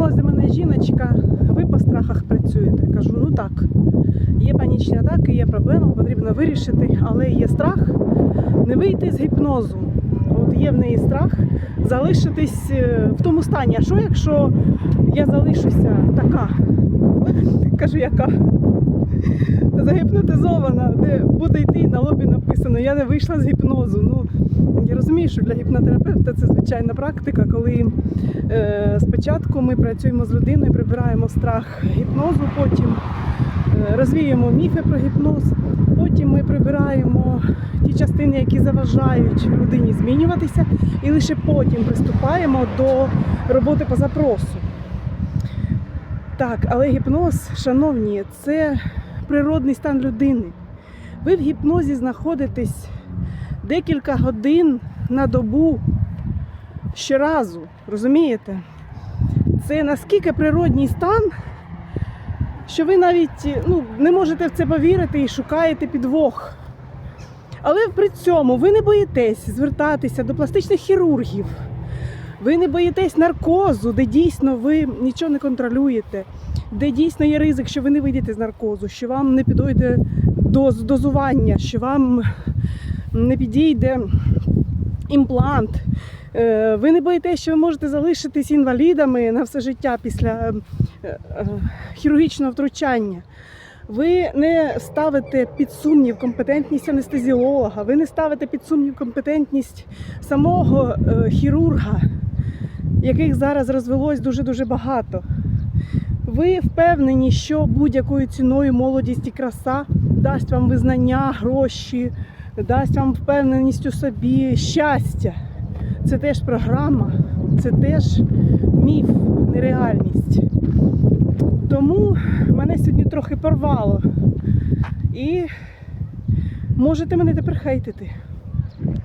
Звернулася до мене жіночка, ви по страхах працюєте. Кажу, ну так. Є панічні атаки, є проблема, потрібно вирішити, але є страх не вийти з гіпнозу. От є в неї страх залишитись е, в тому стані. А що якщо я залишуся така? Кажу, яка? Загіпнотизована, де буде йти на лобі написано, я не вийшла з гіпнозу. Ну, я розумію, що для гіпнотерапевта це звичайна практика, коли е, спочатку ми працюємо з людиною, прибираємо страх гіпнозу, потім е, розвіємо міфи про гіпноз, потім ми прибираємо ті частини, які заважають людині змінюватися, і лише потім приступаємо до роботи по запросу. Так, але гіпноз, шановні, це природний стан людини. Ви в гіпнозі знаходитесь декілька годин на добу щоразу, розумієте? Це наскільки природній стан, що ви навіть ну, не можете в це повірити і шукаєте підвох. Але при цьому ви не боїтесь звертатися до пластичних хірургів. Ви не боїтесь наркозу, де дійсно ви нічого не контролюєте, де дійсно є ризик, що ви не вийдете з наркозу, що вам не підійде доз, дозування, що вам не підійде імплант. Е, Ви не боїтесь, що ви можете залишитись інвалідами на все життя після е, е, хірургічного втручання. Ви не ставите під сумнів компетентність анестезіолога, ви не ставите під сумнів компетентність самого хірурга, яких зараз розвелось дуже-дуже багато. Ви впевнені, що будь-якою ціною молодість і краса дасть вам визнання, гроші, дасть вам впевненість у собі, щастя. Це теж програма, це теж міф, нереальність. Тому мене сьогодні трохи порвало. І можете мене тепер хейтити.